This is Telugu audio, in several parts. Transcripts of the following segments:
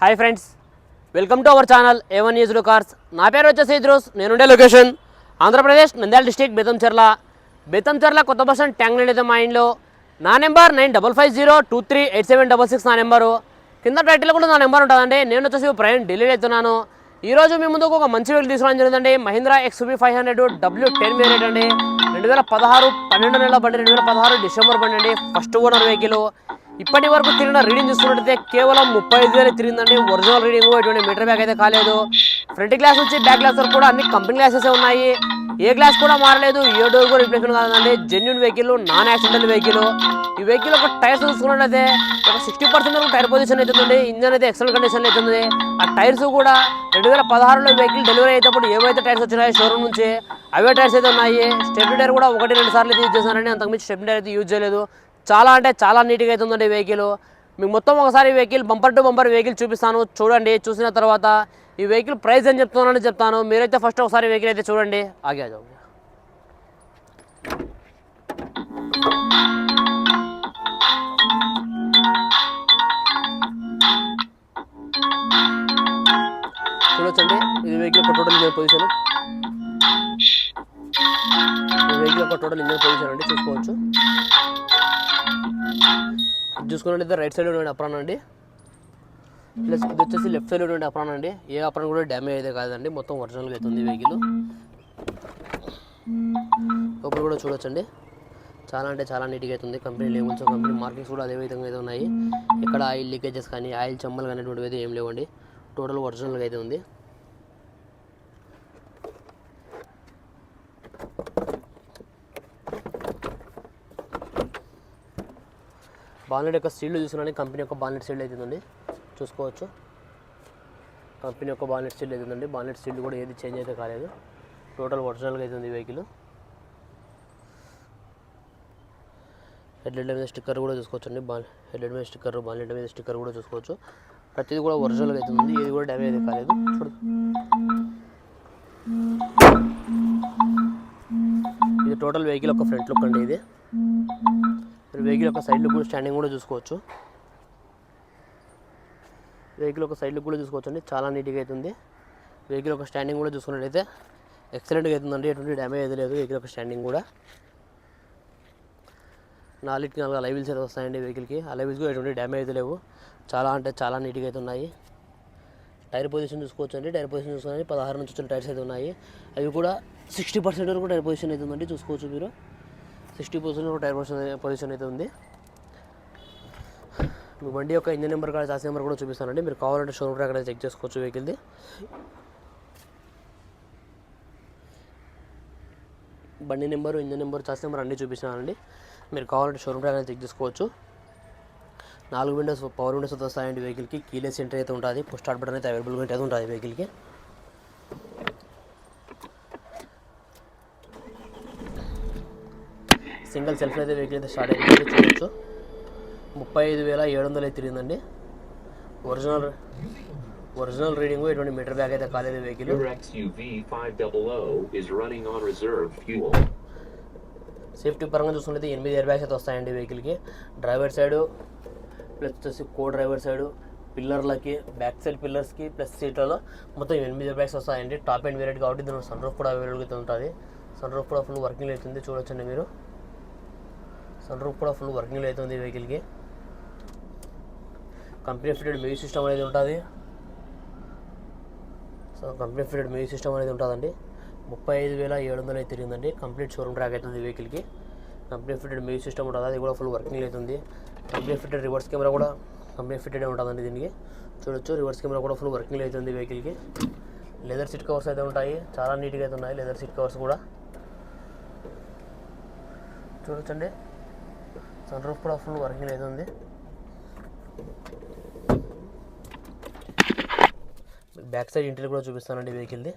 Hi friends welcome to our channel A one news cars నా పేరు వచ్చేసి ఇద్రోస్ నేనుండే లొకేషన్. ఆంధ్రప్రదేశ్ నంద్యాల డిస్టిక్ బెతంచెర్ల బెతంచెర్ల కొత్త బస్ ట్యాంగ్ ట్యాంక్ అయితే మా ఇంట్లో. నా number nine double five zero two three eight seven double six నా నెంబరు. కింద టైటిల్ కూడా నా నెంబర్ ఉంటుందండి. నేను వచ్చేసి ప్రయాణం ఢిల్లీ వెళ్తున్నాను ఈ రోజు మీ ముందుకు ఒక మంచి వెహికల్ తీసుకోవడం జరిగిందండి. Mahindra XUV five hundred W ten variant అండి. రెండు వేల పదహారు పన్నెండు నెలల బండి రెండు వేల పదహారు డిసెంబర్ బండి అండి. First owner vehicle. ఇప్పటి వరకు తిరిగిన రీడింగ్ చూసుకున్నట్టయితే కేవలం ముప్పై ఐదు వేలు తిరిగిందండి. ఒరిజినల్ రీడింగ్ ఎటువంటి మీటర్ బ్యాగ్ అయితే కాలేదు. ఫ్రంట్ గ్లాస్ వచ్చి బ్యాక్ గ్లాస్ వరకు కూడా అన్ని కంపెనీ గ్లాసెస్ ఉన్నాయి. ఏ గ్లాస్ కూడా మారలేదు. ఏ డోర్ కూడా రిప్లేస్మెంట్ కాదండి. Genuine vehicle non accidental vehicle. ఈ వెహికల్ ఒక టైర్స్ చూసుకున్నట్లయితే ఒక సిక్స్టీ పర్సెంట్ వరకు టైర్ పొజిషన్ అవుతుంది ఇంజన్ అయితే ఎక్సలెంట్ కండిషన్ అవుతుంది ఆ టైర్స్ కూడా రెండు వేల పదహారులో వెహికల్ డెలివరీ అయ్యేటప్పుడు ఏవైతే టైర్స్ వచ్చినాయో షోరూమ్ నుంచి అవే టైర్స్ అయితే ఉన్నాయి. స్టెప్ టైర్ కూడా ఒకటి రెండు సార్లు అయితే యూజ్ చేశానండి. అంతకుమించి స్టెప్ టైర్ అయితే యూజ్ చేయలేదు. చాలా అంటే చాలా నీట్గా అవుతుందండి వెహికల్. మీకు మొత్తం ఒకసారి vehicle bumper to bumper vehicle చూపిస్తాను. చూడండి చూసిన తర్వాత ఈ వెహికల్ ప్రైస్ అని చెప్తున్నానని చెప్తాను. మీరైతే ఫస్ట్ ఒకసారి వెహికల్ అయితే చూడండి. ఆగే చూడొచ్చండి. ఇది వెహికల్ ఒక టోటల్ ఇంజన్ పొజిషన్ ఈ వెహికల్ ఒక టోటల్ ఇంజన్ పొజిషన్ అండి. చూసుకోవచ్చు. చూసుకున్నట్లయితే రైట్ సైడ్ ఉండే అప్రాన్ అండి. ప్లస్ ఇది వచ్చేసి లెఫ్ట్ సైడ్ ఉండే అప్రాన్ అండి. ఏ అప్రాన్ కూడా డ్యామేజ్ అయితే కాదండి. మొత్తం ఒరిజినల్గా అవుతుంది వెహికల్ లోపల కూడా చూడొచ్చండి. చాలా అంటే చాలా నీట్గా అవుతుంది కంపెనీ లేబుల్స్ కంపెనీ మార్కింగ్స్ కూడా అదే విధంగా అయితే ఉన్నాయి. ఇక్కడ ఆయిల్ లీకేజెస్ కానీ ఆయిల్ చెమ్మలు కానీ అటువంటివి అయితే ఏం లేవండి. టోటల్ ఒరిజినల్గా అయితే ఉంది. బాన్లెట్ యొక్క సీల్డ్ చూసుకున్నాను కంపెనీ యొక్క బాన్లెట్ సీల్డ్ అవుతుందండి చూసుకోవచ్చు. కంపెనీ యొక్క బాన్లెట్ సీల్డ్ అవుతుందండి బాన్లెట్ సీల్డ్ కూడా ఏది చేంజ్ అయితే కాలేదు. టోటల్ ఒరిజినల్గా అవుతుంది వెహికల్ హెడ్లెట్ మీద స్టిక్కర్ కూడా చూసుకోవచ్చండి. బాల్ హెడ్లైట్ మీద స్టిక్కర్ బాన్లెట్ మీద స్టిక్కర్ కూడా చూసుకోవచ్చు. ప్రతిదీ కూడా ఒరిజినల్గా అవుతుంది ఏది కూడా డ్యామేజ్ అయితే కాలేదు. చూడు. ఇది టోటల్ వెహికల్ ఒక ఫ్రంట్ లుక్ అండి ఇది. మీరు వెహికల్ యొక్క సైడ్ లుక్ కూడా స్టాండింగ్ కూడా చూసుకోవచ్చు. వెహికల్ యొక్క సైడ్ లుక్ కూడా చూసుకోవచ్చు అండి. చాలా నీట్గా అవుతుంది వెహికల్ యొక్క స్టాండింగ్ కూడా చూసుకున్నట్లయితే ఎక్సలెంట్గా అవుతుందండి ఎటువంటి డ్యామేజ్ అయితే లేదు వెహికల్ యొక్క స్టాండింగ్ కూడా. నాలుగుకి నాలుగు అలైవిల్స్ అయితే వస్తాయండి వెహికల్కి. అలైవిల్స్ కూడా ఎటువంటి డ్యామేజ్ అయితే లేవు. చాలా అంటే చాలా నీట్గా అయితే ఉన్నాయి. టైర్ పొజిషన్ చూసుకోవచ్చు అండి. టైర్ పొజిషన్ చూసుకుని పదహారు నుంచి వచ్చిన టైర్స్ అయితే ఉన్నాయి. అవి కూడా సిక్స్టీ పర్సెంట్ వరకు టైర్ పొజిషన్ అయితే ఉందండి. చూసుకోవచ్చు మీరు. Sixty percent tyre position position అయితే ఉంది. మీ బండి యొక్క ఇంజన్ నెంబర్ కాదు చాసి నెంబర్ కూడా చూపిస్తానండి. మీరు కావాలంటే షోరూమ్ అక్కడ చెక్ చేసుకోవచ్చు వెహికల్ది. బండి number engine number chassis number అన్నీ చూపిస్తానండి మీరు కావాలంటే షోరూమ్ అక్కడ చెక్ చేసుకోవచ్చు. నాలుగు విండోస్ పవర్ విండోస్ వస్తాయండి వెహికల్కి. కీలెస్ ఎంట్రీ అయితే ఉంటుంది. పుష్ స్టార్ట్ బటన్ అయితే అవైలబుల్గా అయితే ఉంటుంది వెహికల్కి. సింగిల్ సెల్ఫ్ అయితే వెహికల్ అయితే స్టార్ట్ అయింది. చూడొచ్చు. ముప్పై ఐదు వేల ఏడు వందలు అయితే తిరిగిందండి. ఒరిజినల్ ఒరిజినల్ రీడింగ్ ఎటువంటి మీటర్ బ్యాగ్ అయితే కాలేదు vehicle. Your XUV 500 is running on reserve fuel. Safety పరంగా చూసుకుంటే ఎనిమిది ఇయర్ బ్యాగ్స్ అయితే వస్తాయండి వెహికల్కి. డ్రైవర్ సైడు ప్లస్ వచ్చేసి కో డ్రైవర్ సైడు పిల్లర్లకి బ్యాక్ సైడ్ పిల్లర్స్కి ప్లస్ సీట్లలో మొత్తం ఎనిమిది ఇయర్ బ్యాగ్స్ వస్తాయండి. టాప్ అండ్ వేరియట్ కాబట్టి దీనిలో సన్ రూఫ్ కూడా అవైలబుల్గా ఉంటుంది. సన్ రూఫ్ కూడా ఫుల్ వర్కింగ్ అవుతుంది చూడొచ్చండి మీరు. సన్ రూఫ్ కూడా ఫుల్ వర్కింగ్ అవుతుంది ఈ వెహికల్కి కంపెనీ ఫిటెడ్ మ్యూజిక్ సిస్టమ్ అనేది ఉంటుంది. So company fitted music system అనేది ఉంటుందండి. ముప్పై ఐదు వేల ఏడు వందలు అయితే తిరిగిందండి. కంప్లీట్ షోరూమ్ ట్రాక్ అవుతుంది ఈ వెహికల్కి కంపెనీ ఫిటెడ్ మ్యూజిక్ సిస్టమ్ ఉంటుంది. అది కూడా ఫుల్ వర్కింగ్ అవుతుంది. కంపెనీ ఫిటెడ్ రివర్స్ కెమెరా కూడా కంపెనీ ఫిటెడ్ ఉంటుందండి దీనికి. చూడొచ్చు రివర్స్ కెమెరా కూడా ఫుల్ వర్కింగ్ అవుతుంది ఈ వెహికల్కి లెదర్ సీట్ కవర్స్ అయితే ఉంటాయి. చాలా నీట్గా అయితే ఉన్నాయి. లెదర్ సీట్ కవర్స్ కూడా. చూడొచ్చండి. సన్ రూఫ్ కూడా ఫుల్ వర్కింగ్ అవుతుంది బ్యాక్ సైడ్ ఇంటీరియర్ కూడా చూపిస్తానండి వెహికల్ది.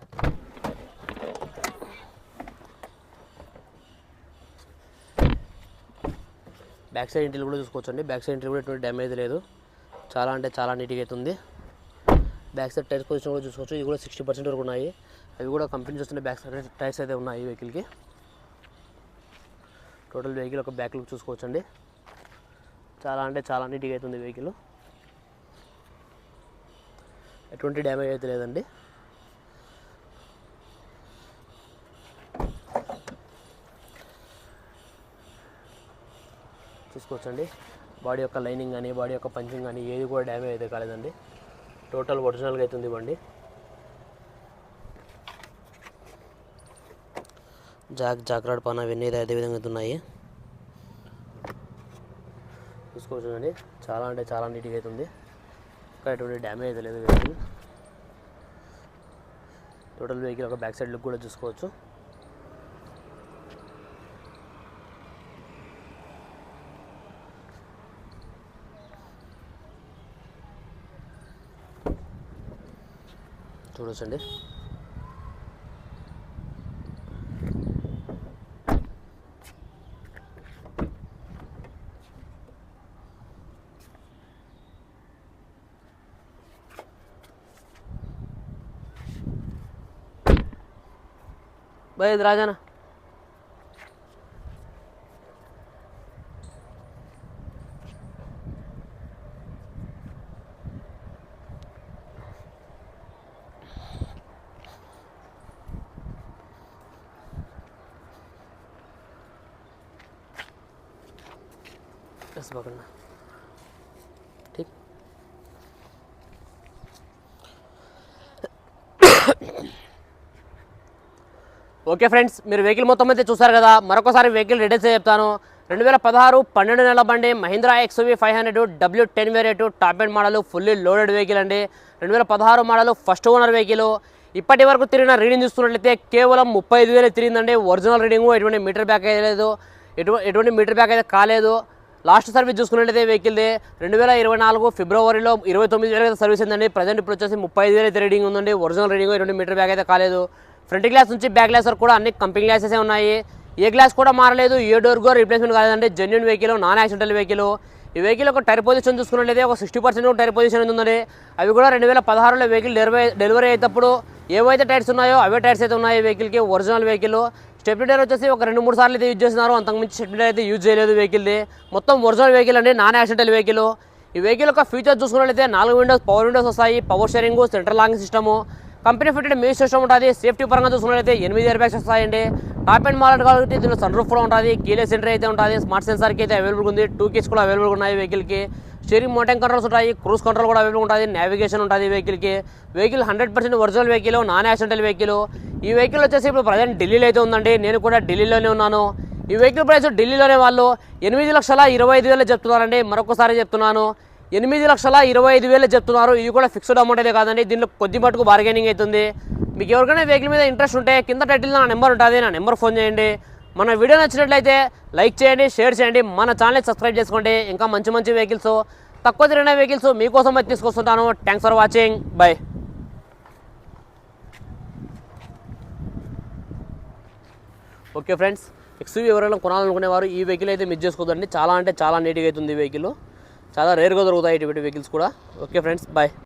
బ్యాక్ సైడ్ ఇంటిలో కూడా చూసుకోవచ్చండి. బ్యాక్ సైడ్ ఇంటీరియర్ కూడా ఎటువంటి డ్యామేజ్ లేదు. చాలా అంటే చాలా నీట్గా అవుతుంది బ్యాక్ సైడ్ టైర్స్ పొజిషన్ కూడా చూసుకోవచ్చు. ఇది కూడా సిక్స్టీ పర్సెంట్ వరకు ఉన్నాయి. అవి కూడా కంపెనీ చూస్తున్న బ్యాక్ సైడ్ టైర్స్ అయితే ఉన్నాయి ఈ వెహికల్కి. టోటల్ వెహికల్ ఒక బ్యాక్ లుక్ చూసుకోవచ్చండి. చాలా అంటే చాలా నీట్గా అవుతుంది వెహికల్. ఎటువంటి డ్యామేజ్ అయితే లేదండి. చూసుకోవచ్చండి. బాడీ యొక్క లైనింగ్ కానీ బాడీ యొక్క పంచింగ్ కానీ ఏది కూడా డ్యామేజ్ అయితే కాలేదండి. టోటల్ ఒరిజినల్గా అవుతుంది ఇవ్వండి బండి. జాక్ జాక్రాడ్ పన అవన్నీ అయితే అదే విధంగా ఉన్నాయి చూసుకోవచ్చు అండి చాలా అంటే చాలా నీట్గా అయితే ఉంది. ఇక్కడ ఎటువంటి డ్యామేజ్ అయితే లేదు వెహికల్ టోటల్ వెహికల్ ఒక బ్యాక్ సైడ్ లుక్ కూడా చూసుకోవచ్చు. చూడొచ్చండి. भाई इधर आ जाना। बस पकड़ना। ఓకే ఫ్రెండ్స్ మీరు వెహికల్ మొత్తం అయితే చూసారు కదా మరొకసారి వెహికల్ డీటెయిల్స్ చెప్తాను. రెండు వేల పదహారు పన్నెండు నెలల బండి Mahindra XUV five hundred W ten variant top end model fully loaded vehicle అండి. రెండు వేల పదహారు మోడల్ ఫస్ట్ ఓనర్ వెహికల్ ఇప్పటి వరకు తిరిగిన రీడింగ్ చూస్తున్నట్లయితే కేవలం ముప్పై ఐదు వేలు తిరిగిందండి. ఒరిజినల్ రీడింగ్ ఎటువంటి మీటర్ బ్యాక్ అయితే లేదు. ఎటువంటి ఎటువంటి మీటర్ బ్యాక్ అయితే కాలేదు. లాస్ట్ సర్వీస్ చూసుకున్నట్లయితే వెహికల్ది రెండు వేల ఇరవై నాలుగు ఫిబ్రవరిలో ఇరవై తొమ్మిది వేల సర్వీస్ ఉందండి ప్రజెంట్ ఇప్పుడు వచ్చేసి ముప్పై ఐదు వేల అయితే రీడింగ్ ఉందండి. ఒరిజినల్ రీడింగ్ ఎటువంటి మీటర్ బ్యాక్ అయితే కాలేదు. ఫ్రంట్ గ్లాస్ నుంచి బ్యాక్ గ్లాస్ వరకు కూడా అన్ని కంపెనీ గ్లాసెసే ఉన్నాయి. ఏ గ్లాస్ కూడా మారలేదు ఏ డోర్ కూడా రిప్లేస్మెంట్ కాదంటే genuine vehicle non accidental vehicle ఈ వెహికల్ ఒక టైర్ పొజిషన్ చూసుకున్నట్లయితే ఒక సిక్స్టీ పర్సెంట్ టైర్ పొజిషన్ ఉందండి. అవి కూడా రెండు వేల పదహారులో వెహికల్ డెలివరీ డెలివరీ అయ్యేటప్పుడు ఏవైతే టైర్స్ ఉన్నాయో అవే టైర్స్ అయితే ఉన్నాయి వెహికల్కి ఒరిజినల్ వెహికల్ స్టెప్లిటర్ వచ్చేసి ఒక రెండు మూడు సార్లు అయితే యూజ్ చేస్తున్నారు. అంతకుమించి స్టెప్లిటర్ అయితే యూజ్ చేయలేదు వెహికల్ది మొత్తం ఒరిజినల్ వెహికల్ అండి నాన్ యాక్సిడెంటల్ వెహికల్ ఈ వెహికల్ యొక్క ఫీచర్స్ చూసుకున్నట్లయితే నాలుగు విండోస్ పవర్ విండోస్ వస్తాయి. Power steering central lock system company fitted మీ సిస్టమ్ ఉంటుంది. సేఫ్టీ పరంగా చూసుకున్నట్లయితే ఎనిమిది ఇయర్ బ్యాగ్స్ వస్తాయండి. టాప్ అండ్ మోడల్ కాబట్టి దీనిలో సన్ రూఫ్ కూడా ఉంటుంది. కీలే సెంటర్ అయితే ఉంటుంది. స్మార్ట్ సెన్సార్కి అయితే అవైలబుల్ ఉంది. టూ కీస్ కూడా అవైలబుల్ ఉన్నాయి వెహికల్కి స్టీరింగ్ మోటార్ కంట్రోల్స్ ఉంటాయి. క్రూజ్ కంట్రోల్ కూడా అవైలబుల్ ఉంటుంది. నావిగేషన్ ఉంటుంది వెహికల్కి vehicle hundred percent original vehicle non accidental vehicle ఈ వెహికల్ వచ్చేసి ఇప్పుడు ప్రజెంట్ ఢిల్లీలో అయితే ఉందండి. నేను కూడా ఢిల్లీలోనే ఉన్నాను. ఈ వెహికల్ ప్రైస్ ఢిల్లీలోనే వాళ్ళు ఎనిమిది లక్షల ఇరవై ఐదు వేలు చెప్తున్నారండి. మరొకసారి చెప్తున్నాను. ఎనిమిది లక్షల ఇరవై ఐదు వేలు చెప్తున్నారు. ఇది కూడా ఫిక్స్డ్ అమౌంట్ అయితే కాదండి. దీనిలో కొద్ది మటుకు బార్గెనింగ్ అవుతుంది. మీకు ఎవరికైనా వెహికల్ మీద ఇంట్రెస్ట్ ఉంటే కింద టైటిల్ నా నెంబర్ ఉంటుంది. నా నెంబర్ ఫోన్ చేయండి. మన వీడియో నచ్చినట్లయితే లైక్ చేయండి షేర్ చేయండి. మన ఛానల్ సబ్స్క్రైబ్ చేసుకోండి. ఇంకా మంచి మంచి వెహికల్స్ తక్కువ తిరిగిన వెహికల్స్ మీకోసం అయితే తీసుకొస్తుంటాను. Thanks for watching bye okay friends XUV ఎవరైనా కొనాలనుకునేవారు. ఈ వెహికల్ అయితే మిస్ చేసుకోదండి. చాలా అంటే చాలా నీట్గా అవుతుంది ఈ వెహికల్ చాలా రేర్గా దొరుకుతాయి ఇటువంటి వెహికల్స్ కూడా. Okay friends bye